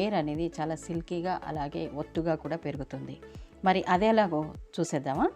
Hair అనేది చాలా సిల్కీగా అలాగే ఒత్తుగా కూడా పెరుగుతుంది. మరి అదేలాగో చూసేద్దామా?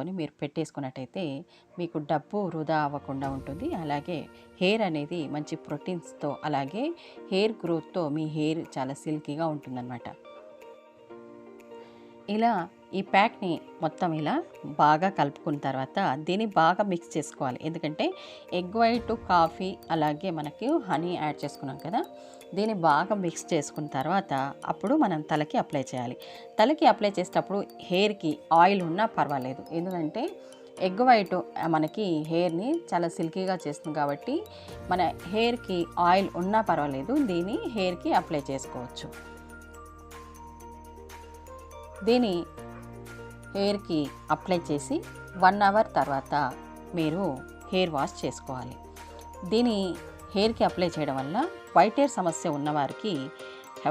తీసుకొని మీరు పెట్టేసుకున్నట్టయితే మీకు డబ్బు వృధా అవ్వకుండా ఉంటుంది. అలాగే హెయిర్ అనేది మంచి ప్రోటీన్స్తో అలాగే హెయిర్ గ్రోత్తో మీ హెయిర్ చాలా సిల్కీగా ఉంటుందన్నమాట. ఇలా ఈ ప్యాక్ని మొత్తం ఇలా బాగా కలుపుకున్న తర్వాత దీన్ని బాగా మిక్స్ చేసుకోవాలి. ఎందుకంటే ఎగ్ వైట్ కాఫీ అలాగే మనకి హనీ యాడ్ చేసుకున్నాం కదా దీన్ని బాగా మిక్స్ చేసుకున్న తర్వాత అప్పుడు మనం తలకి అప్లై చేయాలి. తలకి అప్లై చేసేటప్పుడు హెయిర్కి ఆయిల్ ఉన్నా పర్వాలేదు. ఎందుకంటే ఎగ్ వైట్ మనకి హెయిర్ని చాలా సిల్కీగా చేస్తుంది కాబట్టి మన హెయిర్కి ఆయిల్ ఉన్నా పర్వాలేదు దీన్ని హెయిర్కి అప్లై చేసుకోవచ్చు. దీని హెయిర్కి అప్లై చేసి వన్ అవర్ తర్వాత మీరు హెయిర్ వాష్ చేసుకోవాలి. దీని హెయిర్కి అప్లై చేయడం వల్ల వైట్ హెయిర్ సమస్య ఉన్నవారికి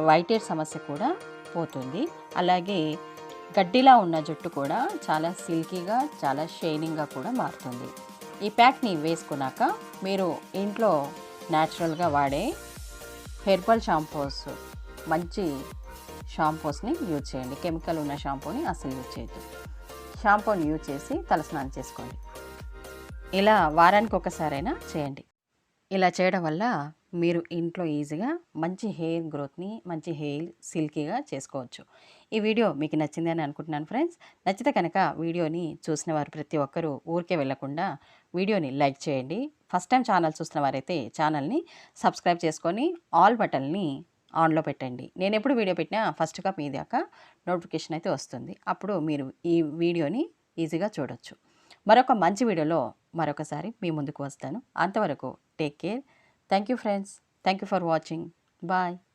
వైట్ హెయిర్ సమస్య కూడా పోతుంది. అలాగే గడ్డిలా ఉన్న జుట్టు కూడా చాలా సిల్కీగా చాలా షైనింగ్గా కూడా మారుతుంది. ఈ ప్యాక్ని వేసుకున్నాక మీరు ఇంట్లో న్యాచురల్గా వాడే హెర్బల్ షాంపూస్ మంచి షాంపూస్ని యూజ్ చేయండి. కెమికల్ ఉన్న షాంపూని అసలు యూజ్ చేయొద్దు. షాంపూని యూజ్ చేసి తలస్నానం చేసుకోండి. ఇలా వారానికి ఒకసారైనా చేయండి. ఇలా చేయడం వల్ల మీరు ఇంట్లో ఈజీగా మంచి హెయిర్ గ్రోత్ని మంచి హెయిర్ సిల్కీగా చేసుకోవచ్చు. ఈ వీడియో మీకు నచ్చింది అని అనుకుంటున్నాను ఫ్రెండ్స్. నచ్చితే కనుక వీడియోని చూసిన వారు ప్రతి ఒక్కరూ ఊరికే వెళ్ళకుండా వీడియోని లైక్ చేయండి. ఫస్ట్ టైం ఛానల్ చూసిన వారైతే ఛానల్ని సబ్స్క్రైబ్ చేసుకొని ఆల్ బటన్ని ఆన్లో పెట్టండి. నేను ఎప్పుడు వీడియో పెట్టినా ఫస్ట్గా మీ దాకా నోటిఫికేషన్ అయితే వస్తుంది. అప్పుడు మీరు ఈ వీడియోని ఈజీగా చూడొచ్చు. మరొక మంచి వీడియోలో మరొకసారి మీ ముందుకు వస్తాను. అంతవరకు take care. Thank you friends. Thank you for watching. Bye.